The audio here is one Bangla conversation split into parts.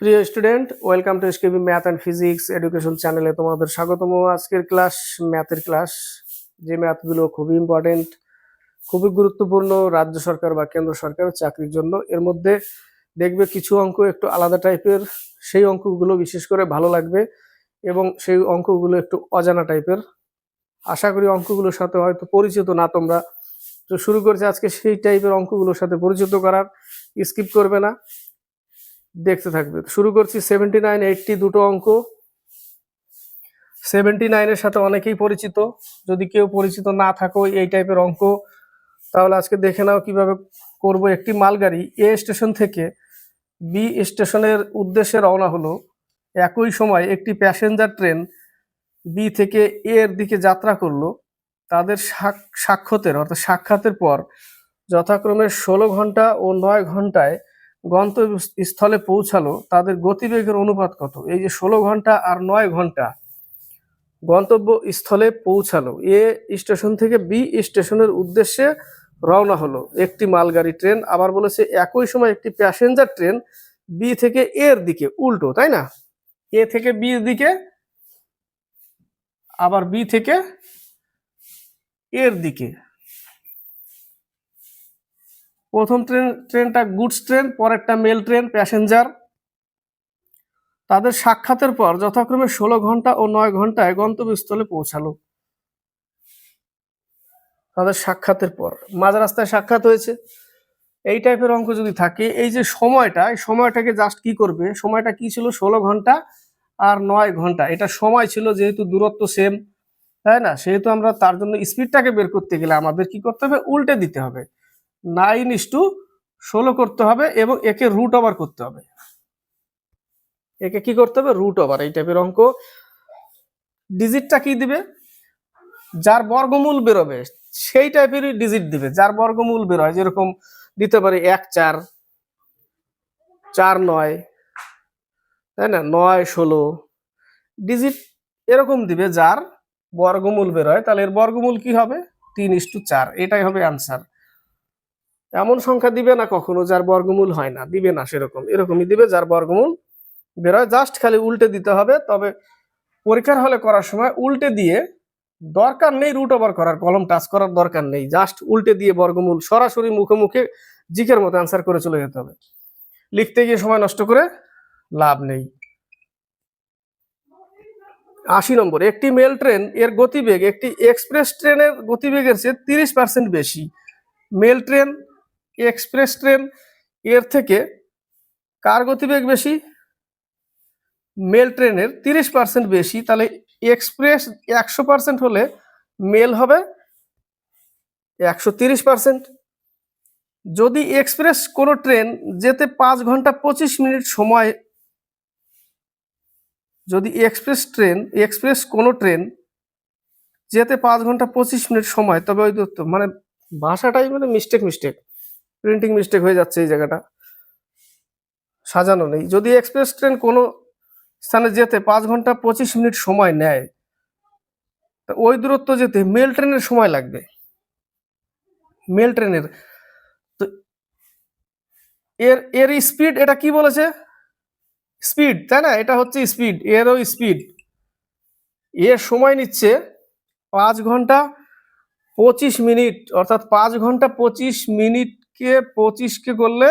প্রিয় student, welcome to SKB math and physics education চ্যানেলে তোমাদের স্বাগতম। আজকের ক্লাস, ম্যাথের ক্লাস, যে ম্যাথগুলো খুবই ইম্পর্টেন্ট খুবই গুরুত্বপূর্ণ রাজ্য সরকার বা কেন্দ্র সরকারের চাকরির জন্য। এর মধ্যে দেখবে কিছু অঙ্ক একটু আলাদা টাইপের, সেই অঙ্কগুলো বিশেষ করে ভালো লাগবে এবং সেই অঙ্কগুলো একটু অজানা টাইপের। আশা করি অঙ্কগুলোর সাথে হয়তো পরিচিত না তোমরা। তো শুরু করছে আজকে সেই টাইপের অঙ্কগুলোর সাথে পরিচিত করার। স্কিপ করবে না। দেখতে থাকবে। শুরু করছি সেভেন্টি নাইন এইটটি দুটো অঙ্ক। সেভেন্টি নাইনের সাথে অনেকেই পরিচিত। যদি কেউ পরিচিত না থাকো এই টাইপের অঙ্ক, তাহলে আজকে দেখে নাও কীভাবে করব একটি মালগাড়ি। এ স্টেশন থেকে বি স্টেশনের উদ্দেশ্যে রওনা হলো। একই সময় একটি প্যাসেঞ্জার ট্রেন বি থেকে এর দিকে যাত্রা করল। তাদের সাক- সাক্ষাতের, অর্থাৎ সাক্ষাতের পর যথাক্রমে ষোলো ঘণ্টা ও নয় ঘন্টায় গন্তব্যস্থলে পৌঁছালো, তাদের গতিবেগের অনুপাত কত? এই যে ষোলো ঘণ্টা আর নয় ঘণ্টা গন্তব্য স্থলে পৌঁছালো। এ স্টেশন থেকে বি স্টেশনের উদ্দেশ্যে রওনা হলো। একটি মালগাড়ি ট্রেন, আবার বলেছে একই সময় একটি প্যাসেঞ্জার ট্রেন, বি থেকে এর দিকে, উল্টো, তাই না? এ থেকে বি দিকে, আবার বি থেকে এর দিকে। প্রথম ট্রেন ট্রেনটা গুডস ট্রেন পরেরটা মেল ট্রেন প্যাসেঞ্জার তাদের সাক্ষাতের পর যথাক্রমে ষোলো ঘণ্টা ও নয় ঘন্টায় গন্তব্যস্থলে পৌঁছালো। তাদের সাক্ষাতের পর। মাঝ রাস্তায় সাক্ষাৎ হয়েছে। এই টাইপের অঙ্ক যদি থাকে, এই যে সময়টা, এই সময়টাকে জাস্ট কি করবে? সময়টা কি ছিল? ষোলো ঘণ্টা আর নয় ঘণ্টা। এটা সময় ছিল যেহেতু দূরত্ব সেম তাই না? সেহেতু আমরা তার জন্য স্পিডটাকে বের করতে গেলে আমাদের কি করতে হবে? উল্টে দিতে হবে। নাইন ইস টু ষোলো করতে হবে এবং একে রুট ওভার করতে হবে। একে কি করতে হবে? রুট ওভার এই টাইপের অঙ্ক। ডিজিটটা কি দিবে? যার বর্গমূল বেরোবে, সেই টাইপেরই ডিজিট দিবে। যার বর্গমূল বেরোয়, যেরকম দিতে পারে এক, চার চার, নয়, তাই না? নয়, ষোলো। ডিজিট এরকম দিবে, যার বর্গমূল বেরোয়, তাহলে এর বর্গমূল কি হবে? তিন ইস টু চার। এটাই হবে আনসার এমন সংখ্যা দিবে না কখনো যার বর্গমূল হয় না, দিবে না সেরকম। এরকমই দিবে যার বর্গমূল বেরোয়। জাস্ট খালি উল্টে দিতে হবে, তবে পরীক্ষার হলে করার সময় উল্টে দিয়ে দরকার নেই রুট ওভার করার, কলম টাচ করার দরকার নেই। জাস্ট উল্টে দিয়ে বর্গমূল সরাসরি মুখে মুখে জিকের মতো অ্যান্সার করে চলে যেতে হবে। লিখতে গিয়ে সময় নষ্ট করে লাভ নেই। আশি নম্বর, একটি মেল ট্রেন এর গতিবেগ, একটি এক্সপ্রেস ট্রেনের গতিবেগের চেয়ে তিরিশ পার্সেন্ট বেশি। মেল ট্রেন এক্সপ্রেস ট্রেন এর থেকে কার গতিবেগ বেশি? মেল ট্রেনের তিরিশ পার্সেন্ট বেশি। তাহলে এক্সপ্রেস একশো পার্সেন্ট হলে মেল হবে একশো তিরিশ পার্সেন্ট যদি এক্সপ্রেস কোনো ট্রেন যেতে পাঁচ ঘণ্টা পঁচিশ মিনিট সময়, যদি এক্সপ্রেস ট্রেন, এক্সপ্রেস কোনো ট্রেন যেতে পাঁচ ঘণ্টা পঁচিশ মিনিট সময়, তবে ওই তো মানে ভাষাটাই মানে মিস্টেক মিস্টেক প্রিন্টিং মিস্টেক হয়ে যাচ্ছে এই জায়গাটা। সাজানো নেই। যদি এক্সপ্রেস ট্রেন কোনো স্থানে যেতে পাঁচ ঘণ্টা পঁচিশ মিনিট সময় নেয়, তা ওই দূরত্ব যেতে মেল ট্রেনের সময় লাগবে। মেল ট্রেনের তো এর এর স্পিড এটা কি বলেছে? স্পিড তাই না? এটা হচ্ছে স্পিড এরও স্পিড এর সময় নিচ্ছে পাঁচ ঘণ্টা পঁচিশ মিনিট, অর্থাৎ পাঁচ ঘণ্টা পঁচিশ মিনিটকে পঁচিশকে করলে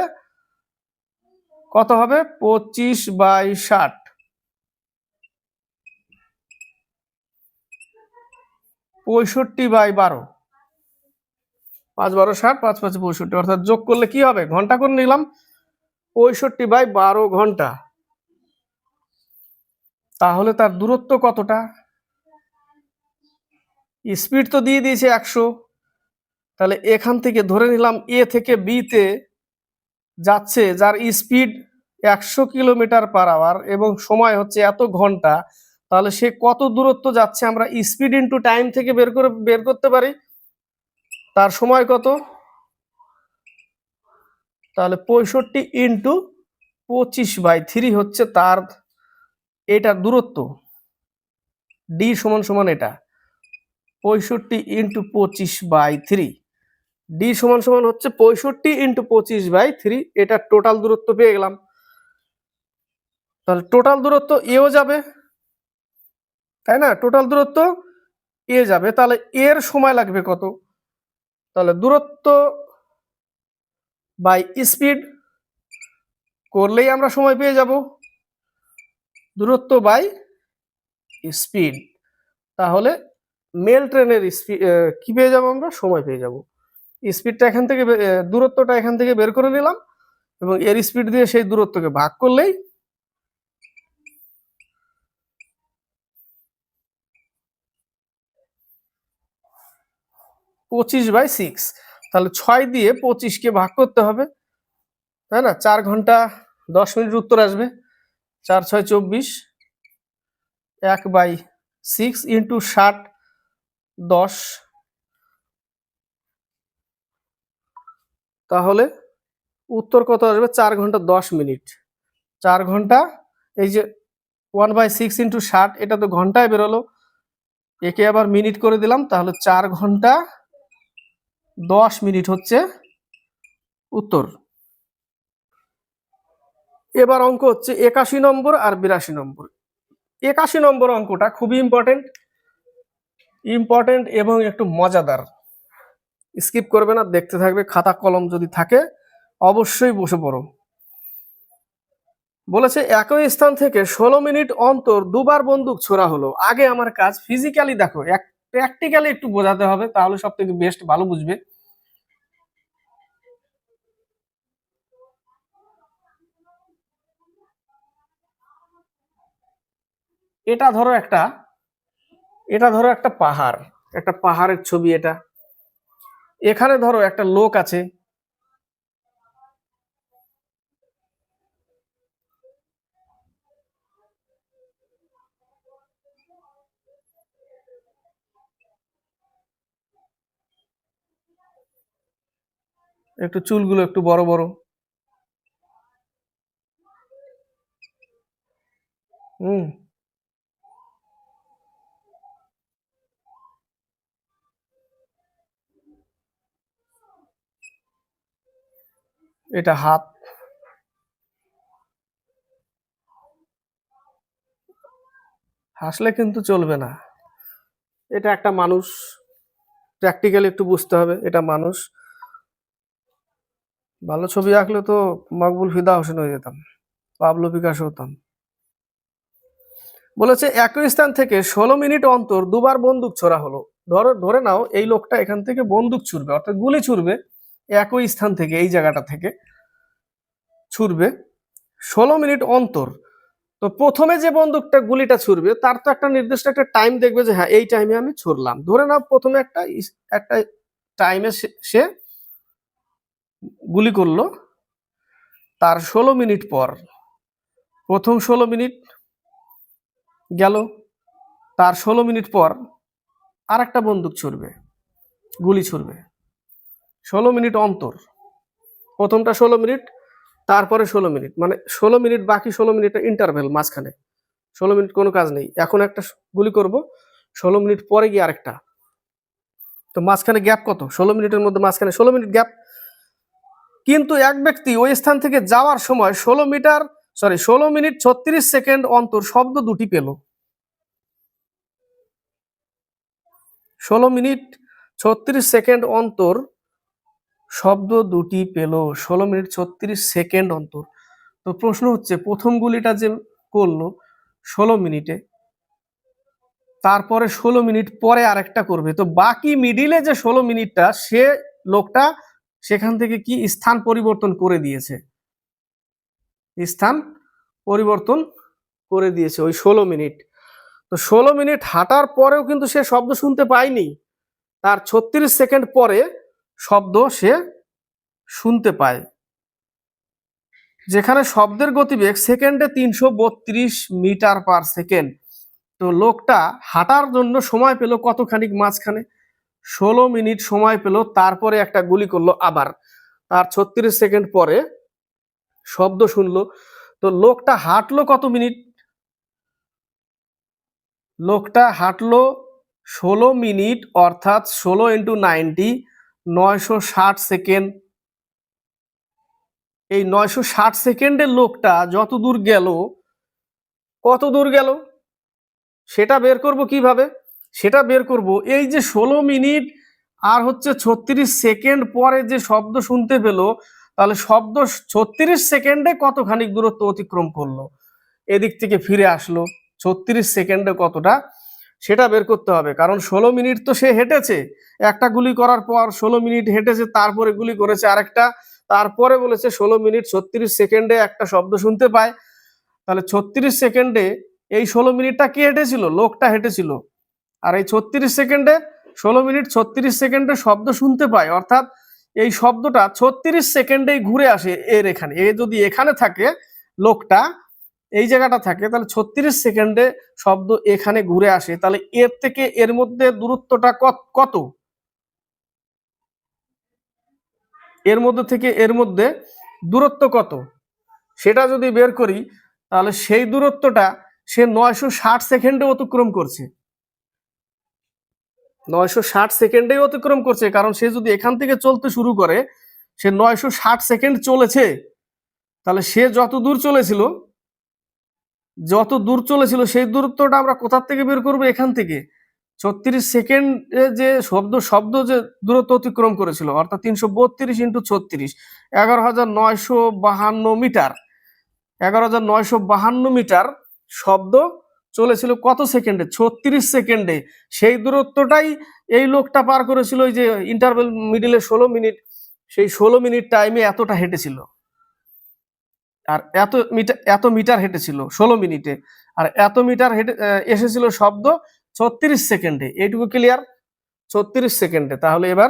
কত হবে? পঁচিশ বাই ষাট। পঁয়ষট্টি বাই বারো। পাঁচ বারো ষাট, পাঁচ পাঁচ পঁয়ষট্টি। অর্থাৎ যোগ করলে কি হবে? ঘণ্টা করে নিলাম। পঁয়ষট্টি বাই বারো ঘণ্টা। তাহলে তার দূরত্ব কতটা? স্পিড তো দিয়ে দিয়েছে একশো। তাহলে এখান থেকে ধরে নিলাম এ থেকে বিতে যাচ্ছে, যার স্পিড একশো কিলোমিটার পার আওয়ার এবং সময় হচ্ছে এত ঘণ্টা, তাহলে সে কত দূরত্ব যাচ্ছে আমরা স্পিড ইন্টু টাইম থেকে বের করে, বের করতে পারি? তার সময় কত? তাহলে পঁয়ষট্টি ইন্টু পঁচিশ বাই থ্রি হচ্ছে তার এটার দূরত্ব। ডি সমান সমান এটা, পঁয়ষট্টি ইন্টু পঁচিশ বাই থ্রি ডি সমান সমান হচ্ছে পঁয়ষট্টি ইন্টু পঁচিশ বাই থ্রি এটা টোটাল দূরত্ব পেয়ে গেলাম। তাহলে টোটাল দূরত্ব এও যাবে, তাই না? টোটাল দূরত্ব এ যাবে। তাহলে এর সময় লাগবে কত? তাহলে দূরত্ব বাই স্পিড করলেই আমরা সময় পেয়ে যাব। দূরত্ব বাই স্পিড তাহলে মেল ট্রেনের স্পিড কি পেয়ে যাব আমরা? সময় পেয়ে যাব। স্পিডটা এখান থেকে দূরত্বটা এখান থেকে বের করে নিলাম এবং এর স্পিড দিয়ে সেই দূরত্বকে ভাগ করলেই পঁচিশ বাই সিক্স। তাহলে ছয় দিয়ে পঁচিশকে ভাগ করতে হবে, তাই না? চার ঘণ্টা দশ মিনিট উত্তর আসবে। চার, ছয়, চব্বিশ, এক বাই সিক্স ইন্টু ষাট, দশ তাহলে উত্তর কত আসবে? চার ঘণ্টা দশ মিনিট। চার ঘণ্টা, এই যে ওয়ান বাই সিক্স ইন্টু ষাট, এটা তো ঘন্টায় বেরোলো। একে আবার মিনিট করে দিলাম, তাহলে চার ঘণ্টা দশ মিনিট হচ্ছে উত্তর। এবার অঙ্ক হচ্ছে একাশি নম্বর আর বিরাশি নম্বর। একাশি নম্বর অঙ্কটা খুবই ইম্পর্টেন্ট ইম্পর্টেন্ট এবং একটু মজাদার। স্কিপ করবে না, দেখতে থাকবে, খাতা কলম যদি থাকে, অবশ্যই বসে পড়ো। বলেছে, একই স্থান থেকে ষোলো মিনিট অন্তর দুবার বন্দুক ছোড়া হলো। আগে আমার কাজ ফিজিক্যালি দেখো প্র্যাকটিক্যালি একটু বোঝাতে হবে, তাহলে সব থেকে বেস্ট ভালো বুঝবে। এটা ধরো একটা, এটা ধরো একটা পাহাড়, একটা পাহাড়ের ছবি এটা। এখানে ধরো একটা লোক আছে। একটু চুলগুলো একটু বড় বড়। হুম। এটা হাত হাসলে কিন্তু চলবে না। এটা একটা মানুষ। প্র্যাকটিক্যালি একটু বুঝতে হবে, এটা মানুষ। ভালো ছবি আঁকলে তো মকবুল ফিদা হোসেন হয়ে যেতাম, পাবলো বিকাশ হতাম। বলেছে, একই স্থান থেকে ষোলো মিনিট অন্তর দুবার বন্দুক ছোড়া হলো। ধরো, ধরে নাও এই লোকটা এখান থেকে বন্দুক ছুড়বে, অর্থাৎ গুলি ছুড়বে। একই স্থান থেকে, এই জায়গাটা থেকে ছুড়বে ষোলো মিনিট অন্তর। তো প্রথমে যে বন্দুকটা, গুলিটা ছুড়বে তার তো একটা নির্দিষ্ট একটা টাইম দেখবে যে হ্যাঁ এই টাইমে আমি ছুড়লাম ধরে নাও প্রথমে একটা একটা টাইমে সে গুলি করল। তার ষোলো মিনিট পর, প্রথম ষোলো মিনিট গেল। তার ষোলো মিনিট পর আর একটা বন্দুক ছুড়বে গুলি ছুড়বে ষোলো মিনিট অন্তর। প্রথমটা ষোলো মিনিট, তারপরে ষোলো মিনিট। মানে ষোলো মিনিট, বাকি ষোলো মিনিট ইন্টারভেল মাঝখানে। ষোলো মিনিট কোনো কাজ নেই। এখন একটা গুলি করব। ষোলো মিনিট পরে গিয়ে আরেকটা। তো মাঝখানে গ্যাপ কত? ষোলো মিনিটের মধ্যে মাঝখানে ষোলো মিনিট গ্যাপ কিন্তু এক ব্যক্তি ওই স্থান থেকে যাওয়ার সময় ষোলো মিটার সরি ষোলো মিনিট ছত্রিশ সেকেন্ড অন্তর শব্দ দুটি পেল। ষোলো মিনিট ছত্রিশ সেকেন্ড অন্তর শব্দ দুটি পেল ষোলো মিনিট ছত্রিশ সেকেন্ড অন্তর। তো প্রশ্ন হচ্ছে, প্রথম গুলিটা যে করল ষোলো মিনিটে, তারপরে ষোলো মিনিট পরে আরেকটা করবে। তো বাকি মিডিলে যে ষোলো মিনিটটা, সে লোকটা সেখান থেকে কি স্থান পরিবর্তন করে দিয়েছে? স্থান পরিবর্তন করে দিয়েছে ওই ষোলো মিনিট। তো ষোলো মিনিট হাঁটার পরেও কিন্তু সে শব্দ শুনতে পায়নি। তার ছত্রিশ সেকেন্ড পরে শব্দ সে শুনতে পায়। যেখানে শব্দের গতিবেগ সেকেন্ডে তিনশো বত্রিশ মিটার পার সেকেন্ড। তো লোকটা হাঁটার জন্য সময় পেল কতখানিক মাঝখানে? ষোলো মিনিট সময় পেল, তারপরে একটা গুলি করল আবার। তার ছত্রিশ সেকেন্ড পরে শব্দ শুনলো। তো লোকটা হাঁটলো কত মিনিট? লোকটা হাঁটলো ষোলো মিনিট, অর্থাৎ ষোলো ইন্টু নাইনটি। নয়শো ষাট সেকেন্ড। এই নয়শো ষাট সেকেন্ডের লোকটা যত দূর গেল, কত দূর গেল? সেটা বের করব কীভাবে? সেটা বের করব এই যে ষোলো মিনিট আর হচ্ছে ছত্রিশ সেকেন্ড পরে যে শব্দ শুনতে পেল, তাহলে শব্দ ছত্রিশ সেকেন্ডে কতখানি দূরত্ব অতিক্রম করল? এদিক থেকে ফিরে আসলো, ছত্রিশ সেকেন্ডে কতটা? সেটা বের করতে হবে। কারণ ষোলো মিনিট তো সে হেঁটেছে। একটা গুলি করার পর ষোলো মিনিট হেঁটেছে, তারপরে গুলি করেছে আরেকটা, তারপরে বলেছে ষোলো মিনিট ছত্রিশ সেকেন্ডে একটা শব্দ শুনতে পায়। তাহলে ছত্রিশ সেকেন্ডে এই ষোলো মিনিটটা কে হেঁটেছিল? লোকটা হেঁটেছিল। আর এই ছত্রিশ সেকেন্ডে ষোলো মিনিট ছত্রিশ সেকেন্ডে শব্দ শুনতে পায়। অর্থাৎ এই শব্দটা ছত্রিশ সেকেন্ডেই ঘুরে আসে এর এখানে। এ যদি এখানে থাকে, লোকটা এই জায়গাটা থাকে, তাহলে ছত্রিশ সেকেন্ডে শব্দ এখানে ঘুরে আসে, তাহলে এর থেকে এর মধ্যে দূরত্বটা কত- এর মধ্যে থেকে এর মধ্যে দূরত্ব কত? সেটা যদি বের করি, তাহলে সেই দূরত্বটা সে নয়শো ষাট সেকেন্ডে অতিক্রম করছে। নয়শো ষাট সেকেন্ডেই অতিক্রম করছে, কারণ সে যদি এখান থেকে চলতে শুরু করে, সে নয়শো ষাট সেকেন্ড চলেছে, তাহলে সে যত দূর চলেছিল যত দূর চলেছিল, সেই দূরত্বটা আমরা কোথার থেকে বের করব? এখান থেকে। ছত্রিশ সেকেন্ডে যে শব্দ শব্দ যে দূরত্ব অতিক্রম করেছিল, অর্থাৎ তিনশো বত্রিশ ইন্টু ছত্রিশ, এগারো হাজার নয়শো বাহান্ন মিটার। এগারো হাজার নয়শো বাহান্ন মিটার শব্দ চলেছিল কত সেকেন্ডে? ছত্রিশ সেকেন্ডে। সেই দূরত্বটাই এই লোকটা পার করেছিল, ওই যে ইন্টারভেল মিডিলে ষোলো মিনিট, সেই ষোলো মিনিট টাইমে এতটা হেঁটেছিল। আর এত মিটার এত মিটার হেঁটেছিল ষোলো মিনিটে। আর এত মিটার হেঁটে এসেছিল শব্দ ছত্রিশ সেকেন্ডে। এইটুকু ক্লিয়ার ছত্রিশ সেকেন্ডে। তাহলে এবার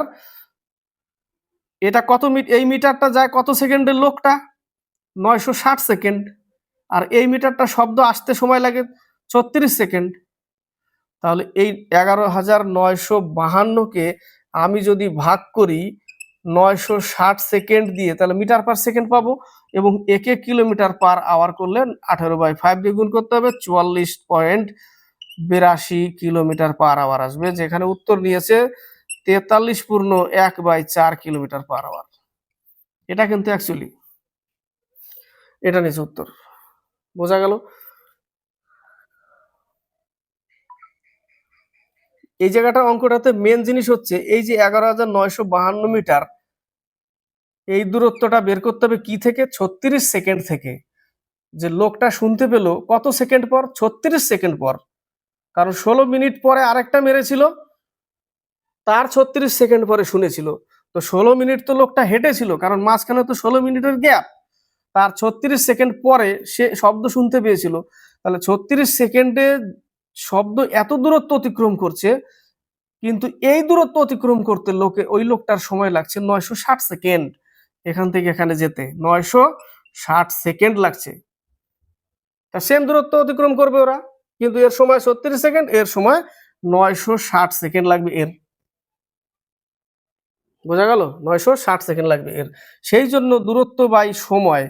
এটা কত মিট, এই মিটারটা যায় কত সেকেন্ডের লোকটা? নয়শো ষাট সেকেন্ড। আর এই মিটারটা শব্দ আসতে সময় লাগে ছত্রিশ সেকেন্ড। তাহলে এই এগারো হাজার নয়শো বাহান্নকে আমি যদি ভাগ করি নয়শো ষাট সেকেন্ড দিয়ে, তাহলে মিটার পার সেকেন্ড পাবো এবং একে কিলোমিটার পার আওয়ার করলে আঠেরো বাই ফাইভ দিয়ে গুণ করতে হবে, চুয়াল্লিশ পয়েন্ট বিরাশি কিলোমিটার পার আওয়ার আসবে, যেখানে উত্তর নিয়েছে তেতাল্লিশ পূর্ণ এক বাই চার কিলোমিটার পার আওয়ার। এটা কিন্তু অ্যাকচুয়ালি এটা নিচে উত্তর, বোঝা গেল? এই জায়গাটা অঙ্কটাতে মেন জিনিস হচ্ছে, এই যে এগারো হাজার নয়শো বাহান্ন মিটার এই দূরত্বটা বের করতে হবে কি থেকে? ছত্রিশ সেকেন্ড থেকে। যে লোকটা শুনতে পেল, কত সেকেন্ড পর? ছত্রিশ সেকেন্ড পর। কারণ ষোলো মিনিট পরে আরেকটা মেরেছিল, তার ছত্রিশ সেকেন্ড পরে শুনেছিল। তো ষোলো মিনিট তো লোকটা হেঁটেছিল, কারণ মাঝখানে তো ষোলো মিনিটের গ্যাপ। তার ছত্রিশ সেকেন্ড পরে সে শব্দ শুনতে পেয়েছিল। তাহলে ছত্রিশ সেকেন্ডে শব্দ এত দূরত্ব অতিক্রম করছে, কিন্তু এই দূরত্ব অতিক্রম করতে লোকে, ওই লোকটার সময় লাগছে নয়শো ষাট সেকেন্ড। এখান থেকে এখানে যেতে। নয়শো ষাট সেকেন্ড লাগছে। তা সেম দূরত্ব অতিক্রম করবে ওরা, কিন্তু এর সময় ছত্রিশ সেকেন্ড, এর সময় নয়শো ষাট সেকেন্ড লাগবে এর। বোঝা গেল? নয়শো ষাট সেকেন্ড লাগবে এর। সেই জন্য দূরত্ব বাই সময়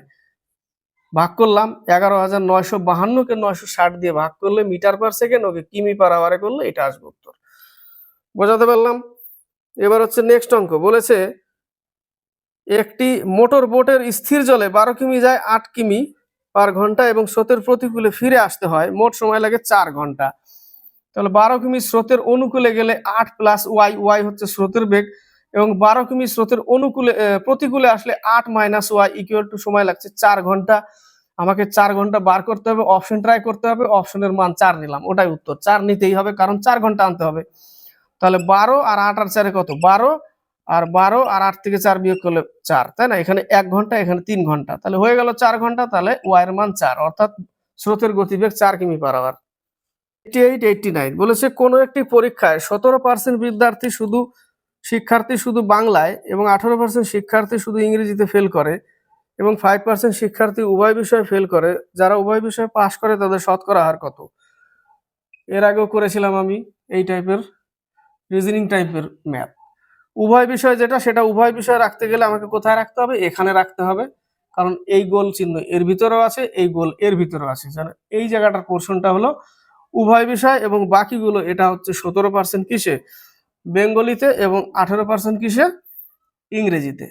ভাগ করলাম। এগারো হাজার নয়শো বাহান্নকে নয়শো ষাট দিয়ে ভাগ করলে মিটার পার সেকেন্ড, ওকে কিমি পার আওয়ারে করলে এটা আসবে উত্তর। বোঝাতে পারলাম? এবার হচ্ছে নেক্সট অঙ্ক। বলেছে একটি মোটর বোটের স্থির জলে বারো কিমি যায় আট কিমি পার ঘণ্টা এবং স্রোতের প্রতিকূলে ফিরে আসতে হয়। মোট সময় লাগে চার ঘণ্টা। তাহলে বারো কিমি স্রোতের অনুকূলে গেলে আট প্লাস ওয়াই ওয়াই হচ্ছে স্রোতের বেগ এবং বারো কিমি স্রোতের অনুকূলে প্রতিকূলে আসলে আট মাইনাস ওয়াই ইকুয়াল টু সময় লাগছে চার ঘণ্টা। আমাকে চার ঘণ্টা বার করতে হবে অপশন ট্রাই করতে হবে অপশনের মান চার নিলাম, ওটাই উত্তর। চার নিতেই হবে, কারণ চার ঘণ্টা আনতে হবে। তাহলে বারো আর আট আর চারে কত? বারো আর বারো আর আট থেকে চার বিয়োগ করলে চার, তাই না? এখানে এক ঘণ্টা, এখানে তিন ঘণ্টা। তাহলে হয়ে গেল চার ঘণ্টা, তাহলে ওয়াইয়ের মান চার। অর্থাৎ স্রোতের গতিবেগ চার km per hour eighty eight eighty nine বলেছে, কোনো একটি পরীক্ষায় সতেরো পার্সেন্ট বিদ্যার্থী শুধু শিক্ষার্থী শুধু বাংলায় এবং আঠারো পার্সেন্ট শিক্ষার্থী শুধু ইংরেজিতে ফেল করে এবং ফাইভ পার্সেন্ট শিক্ষার্থী উভয় বিষয়ে ফেল করে। যারা উভয় বিষয়ে পাশ করে, তাদের শতকরা হার কত? এর আগেও করেছিলাম আমি এই টাইপের রিজনিং টাইপের ম্যাথ উভয় বিষয় যেটা, সেটা উভয় বিষয় রাখতে গেলে আমাকে কোথায় রাখতে হবে? এখানে রাখতে হবে। কারণ এই গোল চিহ্ন এর ভিতরেও আছে, এই গোল এর ভিতরেও আছে। এই জায়গাটার পোর্শনটা হলো উভয় বিষয় এবং বাকিগুলো, এটা হচ্ছে সতেরো পার্সেন্ট কিসে? বেঙ্গলিতে এবং আঠেরো পার্সেন্ট কিসে? ইংরেজিতে।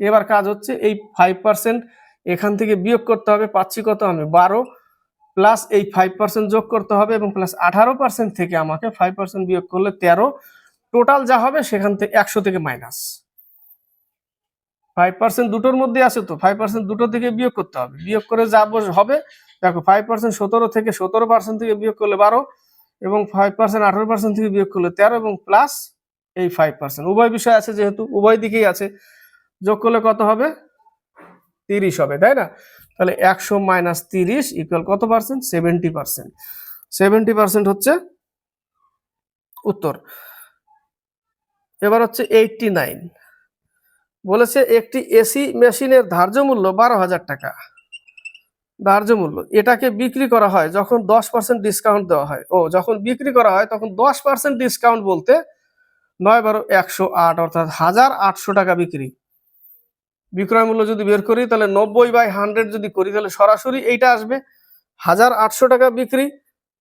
এবার কাজ হচ্ছে এই ফাইভ পার্সেন্ট এখান থেকে বিয়োগ করতে হবে, পাচ্ছি কত আমি? বারো। প্লাস এই ফাইভ পার্সেন্ট যোগ করতে হবে এবং প্লাস আঠারো পার্সেন্ট থেকে আমাকে ফাইভ পার্সেন্ট বিয়োগ করলে তেরো। টোটাল যা হবে সেখান থেকে একশো থেকে মাইনাস ফাইভ পার্সেন্ট দুটোর মধ্যে আছে তো ফাইভ পার্সেন্ট দুটো থেকে বিয়োগ করতে হবে। বিয়োগ করে যা হবে, দেখো ফাইভ পার্সেন্ট সতেরো থেকে সতেরো পার্সেন্ট থেকে বিয়োগ করলে বারো এবং ফাইভ পার্সেন্ট আঠারো পার্সেন্ট থেকে বিয়োগ করলে তেরো এবং প্লাস এই ফাইভ পার্সেন্ট উভয় বিষয় আছে যেহেতু, উভয় দিকেই আছে। যোগ করলে কত হবে? তিরিশ হবে, তাই না? তাহলে একশো মাইনাস তিরিশ ইকুয়াল কত percent seventy percent seventy percent হচ্ছে উত্তর। এবার হচ্ছে এইটটি নাইন বলেছে একটি এসি মেশিনের ধার্য মূল্য বারো হাজার টাকা। ধার্য মূল্য। এটাকে বিক্রি করা হয় যখন দশ পার্সেন্ট ডিসকাউন্ট দেওয়া হয়। ও, যখন বিক্রি করা হয় তখন দশ পার্সেন্ট ডিসকাউন্ট বলতে নয় বারো, একশো আট অর্থাৎ হাজার আটশো টাকা বিক্রি। বিক্রয় মূল্য যদি বের করি তাহলে নব্বই বাই হান্ড্রেড যদি করি তাহলে সরাসরি এইটা আসবে হাজার আটশো টাকা বিক্রি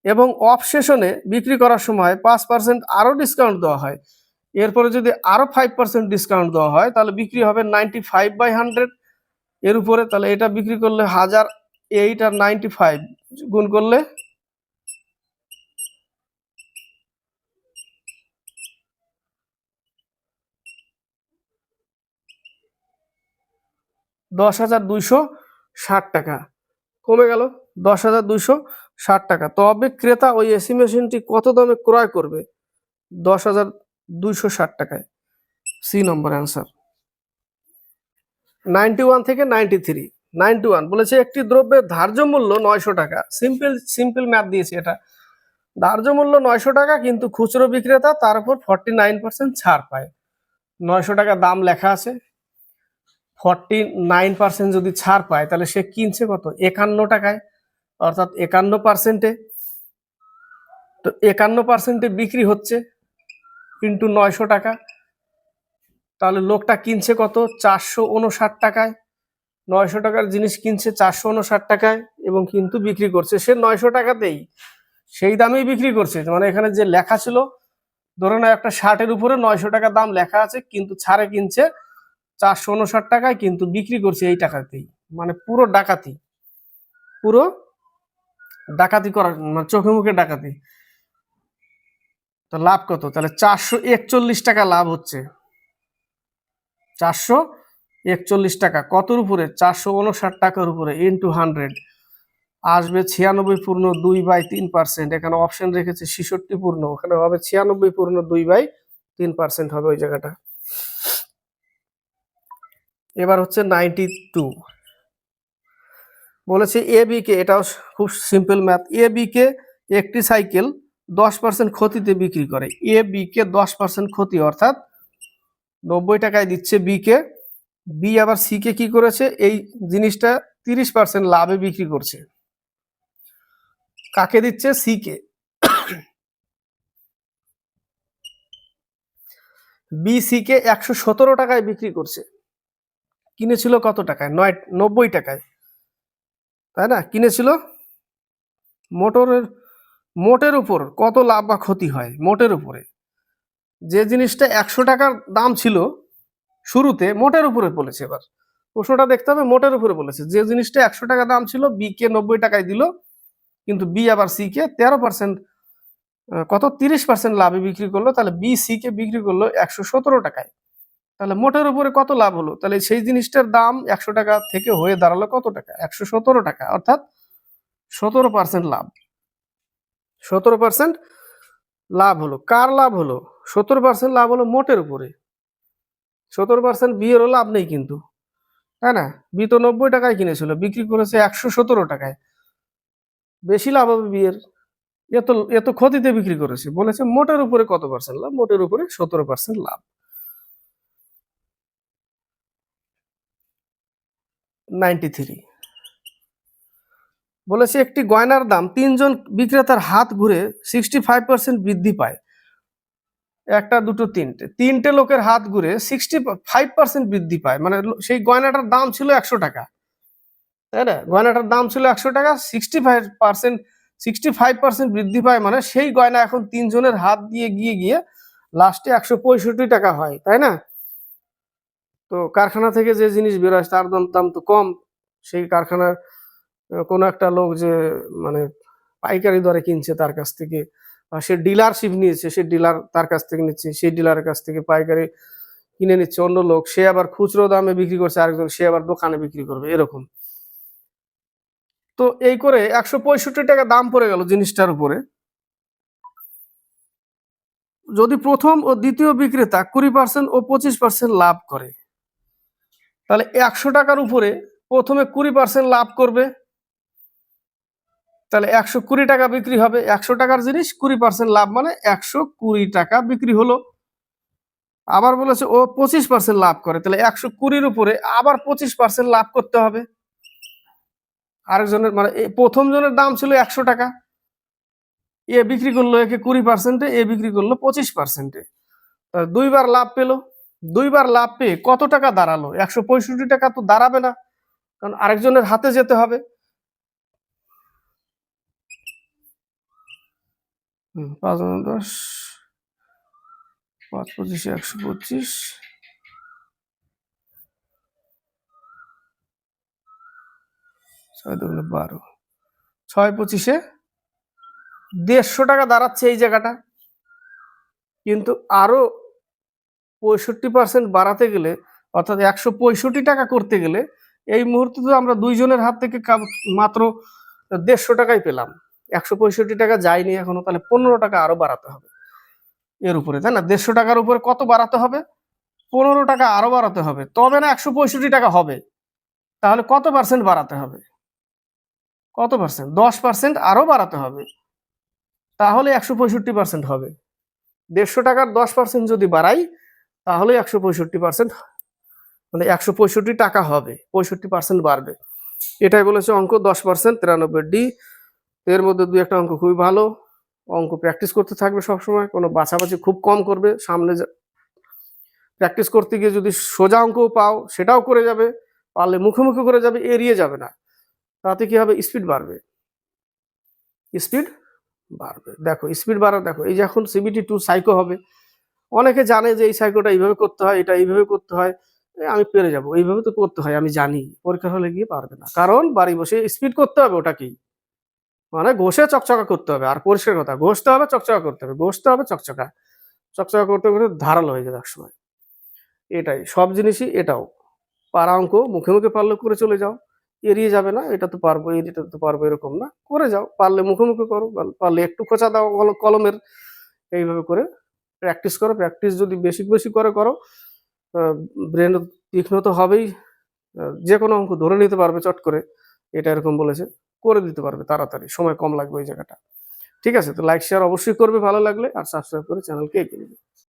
এবং অফ সেশনে বিক্রি করার সময় পাঁচ পার্সেন্ট আরও ডিসকাউন্ট দেওয়া হয়। এরপরে যদি আরও ফাইভ পার্সেন্ট ডিসকাউন্ট দেওয়া হয়, তাহলে বিক্রি হবে নাইনটি ফাইভ বাই হান্ড্রেড এর উপরে তাহলে এটা বিক্রি করলে হাজার এইট আর নাইনটি ফাইভ গুণ করলে দশ হাজার দুইশো ষাট টাকা। কমে গেল দশ হাজার দুইশো ষাট টাকা। তবে ক্রেতা ওই এসি মেশিনটি কত দামে ক্রয় করবে? দশ হাজার দুইশো ষাট টাকায়। সি নম্বর অ্যান্সার। নাইনটি ওয়ান থেকে নাইনটি থ্রি। নাইনটি ওয়ান বলেছে, একটি দ্রব্যের ধার্য মূল্য নয়শো টাকা। সিম্পল সিম্পল ম্যাথ দিয়েছে এটা। ধার্য মূল্য নয়শো টাকা, কিন্তু খুচরো বিক্রেতা তার উপর ফর্টি নাইন পার্সেন্ট ছাড় পায়। নয়শো টাকা দাম লেখা আছে। ফর্টি নাইন পার্সেন্ট যদি ছাড় পায়, তাহলে সে কিনছে কত? একান্ন টাকায়, অর্থাৎ একান্ন পার্সেন্টে। তো একান্ন পার্সেন্টে বিক্রি হচ্ছে। ইন্টু নয়শো টাকা। তাহলে লোকটা কিনছে কত? চারশো উনষাট টাকায়। নয়শো টাকার জিনিস কিনছে চারশো উনষাট টাকায় এবং কিন্তু বিক্রি করছে। সে নয়শো টাকাতেই সেই দামেই বিক্রি করছে। মানে এখানে যে লেখা ছিল, ধরে নাও একটা শার্টের উপরে নয়শো টাকা দাম লেখা আছে, কিন্তু ছাড়ে কিনছে চারশো উনষাট টাকায়, কিন্তু বিক্রি করছে এই টাকাতেই। মানে পুরো ডাকাতি। পুরো ডাকাতি করার মানে চোখে মুখে ডাকাতি। তো লাভ কত? তাহলে চারশো একচল্লিশ টাকা লাভ হচ্ছে। চারশো একচল্লিশ টাকা। কতর উপরে? চারশো উনষাট টাকার উপরে ইন্টু হান্ড্রেড আসবে ছিয়ানব্বই পূর্ণ দুই বাই তিন পার্সেন্ট এখানে অপশন রেখেছে ছেষট্টি পূর্ণ। ওখানে হবে ছিয়ানব্বই পূর্ণ দুই বাই তিন পার্সেন্ট হবে ওই জায়গাটা। এবার হচ্ছে নাইনটি টু বলেছে এ বি কে এটাও খুব simple math A B K একটি সাইকেল দশ পার্সেন্ট ক্ষতিতে বিক্রি করে। এ বি কে দশ পার্সেন্ট ক্ষতি, অর্থাৎ নব্বই টাকায় দিচ্ছে বি কে। বি আবার সি কে করেছে? এই জিনিসটা তিরিশ পার্সেন্ট লাভে বিক্রি করছে। কাকে দিচ্ছে? C K. B C K একশো সতেরো টাকায় বিক্রি করছে। কিনেছিল কত টাকায়? নয়, নব্বই টাকায়। তাই না? কিনেছিল মোটরের মোটের উপর কত লাভ বা ক্ষতি হয়? মোটের উপরে। যে জিনিসটা একশো টাকার দাম ছিল শুরুতে মোটের উপরে বলেছে এবার। প্রশ্নটা দেখতে হবে, মোটের উপরে বলেছে। যে জিনিসটা একশো টাকা দাম ছিল বি কে নব্বই টাকায় দিল, কিন্তু বি আবার সি কে তেরো পার্সেন্ট কত? তিরিশ পার্সেন্ট লাভে বিক্রি করল, তাহলে বি সি কে বিক্রি করল একশো সতেরো টাকায়। তাহলে মোটের উপরে কত লাভ হলো? তাহলে সেই জিনিসটার দাম একশো টাকা থেকে হয়ে দাঁড়াল কত টাকা? একশো সতেরো টাকা, অর্থাৎ সতেরো পার্সেন্ট লাভ। সতেরো পার্সেন্ট লাভ হলো। কার লাভ হলো? সতেরো পার্সেন্ট লাভ হলো মোটের উপরে। সতেরো পার্সেন্ট বিয়েরও লাভ নেই কিন্তু। তাই না? বি তো নব্বই টাকায় কিনেছিল, বিক্রি করেছে একশো সতেরো টাকায়। বেশি লাভ হবে বিয়ের। এত এত ক্ষতিতে বিক্রি করেছে। বলেছে মোটের উপরে কত পার্সেন্ট লাভ? মোটের উপরে সতেরো পার্সেন্ট লাভ। নাইনটি থ্রি বলেছে একটি গয়নার দাম তিনজন বিক্রেতার হাত ঘুরে সিক্সটি ফাইভ পার্সেন্ট বৃদ্ধি পায়। একটা, দুটো, তিনটে। তিনটে লোকের হাত ঘুরে সিক্সটি ফাইভ পার্সেন্ট বৃদ্ধি পায়। মানে সেই গয়নাটার দাম ছিল একশো টাকা। তাই না? গয়নাটার দাম ছিল একশো টাকা sixty five percent sixty five percent বৃদ্ধি পায় মানে সেই গয়না এখন তিনজনের হাত দিয়ে গিয়ে গিয়ে লাস্টে একশো পঁয়ষট্টি টাকা হয়, তাই না? তো কারখানা থেকে যে জিনিস বেরোয়, তার দাম তো কম। সেই কারখানার কোনো একটা লোক যে মানে পাইকারি দরে কিনছে তার কাছ থেকে সে ডিলারশিপ নিয়েছে, সে ডিলার তার কাছ থেকে নিচ্ছে সেই ডিলারের কাছ থেকে পাইকারি কিনে নিচ্ছে, অন্য লোক, সে আবার খুচরো দামে বিক্রি করছে আরেকজন, সে আবার দোকানে বিক্রি করবে, এরকম। তো এই করে একশো পঁয়ষট্টি টাকা দাম পড়ে গেল জিনিসটার উপরে। যদি প্রথম ও দ্বিতীয় বিক্রেতা কুড়ি পার্সেন্ট ও পঁচিশ পার্সেন্ট লাভ করে, তাহলে একশো টাকার উপরে প্রথমে কুড়ি পার্সেন্ট লাভ করবে তাহলে একশো কুড়ি টাকা বিক্রি হবে। একশো টাকার জিনিস, কুড়ি পার্সেন্ট লাভ মানে একশো কুড়ি টাকা বিক্রি হলো। আবার বলেছে, ও পঁচিশ পার্সেন্ট লাভ করে। তাহলে একশো কুড়ির উপরে আবার পঁচিশ পার্সেন্ট লাভ করতে হবে। আরেকজনের মানে প্রথম জনের দাম ছিল একশো টাকা। এ বিক্রি করল একে কুড়ি পার্সেন্টে এ বিক্রি করল পঁচিশ পার্সেন্টে দুইবার লাভ পেল। দুইবার লাভ পেয়ে কত টাকা দাঁড়াল? একশো পঁয়ষট্টি টাকা তো দাঁড়াবে না। কারণ আরেকজনের হাতে যেতে হবে। হুম, পাঁচ দশ পাঁচ পঁচিশে একশো পঁচিশ। ছয় দুগুণে বারো। ছয় পঁচিশে দেড়শো টাকা দাঁড়াচ্ছে এই জায়গাটা। কিন্তু আরও পঁয়ষট্টি পার্সেন্ট বাড়াতে গেলে অর্থাৎ একশো পঁয়ষট্টি টাকা করতে গেলে এই মুহূর্তে তো আমরা দুইজনের হাত থেকে মাত্র দেড়শো টাকাই পেলাম। একশো পঁয়ষট্টি টাকা যায়নি এখনও, তাহলে পনেরো টাকা আরও বাড়াতে হবে। এর উপরে, তাই না? দেড়শো টাকার উপরে কত বাড়াতে হবে? পনেরো টাকা আরও বাড়াতে হবে। তবে না একশো পঁয়ষট্টি টাকা হবে। তাহলে কত পার্সেন্ট বাড়াতে হবে? কত পার্সেন্ট দশ পার্সেন্ট আরও বাড়াতে হবে। তাহলে একশো পঁয়ষট্টি পার্সেন্ট হবে। দেড়শো টাকার দশ পার্সেন্ট যদি বাড়াই, তাহলে একশো পঁয়ষট্টি পার্সেন্ট মানে একশো পঁয়ষট্টি টাকা হবে। পঁয়ষট্টি পার্সেন্ট বাড়বে। এটাই বলেছে অঙ্ক, দশ পার্সেন্ট তিরানব্বই ডি। এর মধ্যে দু একটা অঙ্ক খুবই ভালো। অঙ্ক প্র্যাকটিস করতে থাকবে সবসময়, কোনো বাছাবাছি খুব কম করবে। সামনে প্র্যাকটিস করতে গিয়ে যদি সোজা অঙ্কও পাও, সেটাও করে যাবে। পারলে মুখে মুখে করে যাবে, এড়িয়ে যাবে না। তাতে কি হবে? স্পিড বাড়বে। স্পিড বাড়বে। দেখো স্পিড বাড়া দেখো, এই যে এখন সিবিটি টু সাইকো হবে। অনেকে জানে যে এই সাইকোটা এইভাবে করতে হয়, এটা এইভাবে করতে হয়। আমি পেরে যাব। এইভাবে তো করতে হয়, আমি জানি। পরীক্ষা হলে গিয়ে পারবে না। কারণ বাড়ি বসে স্পিড করতে হবে ওটাকেই। মানে ঘষে চকচকা করতে হবে, আর পরিষ্কার কথা, ঘষতে হবে, চকচকা করতে হবে, ঘষতে হবে, চকচকা। চকচকা করতে করতে ধারালো হয়ে যাবে একসময়। এটাই, সব জিনিসই এটাও। পারা অঙ্ক, মুখে মুখে পারলে করে চলে যাও। এড়িয়ে যাবে না, এটা তো পারব এটা তো পারব এরকম না। করে যাও, পারলে মুখে মুখে করো পারলে একটু খোঁচা দাও, কল- কলমের। এইভাবে করে প্র্যাকটিস করো, প্র্যাকটিস যদি বেশি বেশি করে করো ব্রেন তীক্ষ্ণ তো হবেই। যে কোনো অঙ্ক ধরে নিতে পারবে চট করে, এটা এরকম বলেছে। করে দিতে পারবে তাড়াতাড়ি। সময় কম লাগবে ওই জায়গাটা। ঠিক আছে? তো লাইক শেয়ার অবশ্যই করবে, ভালো লাগলে, আর সাবস্ক্রাইব করে চ্যানেলকে এগিয়ে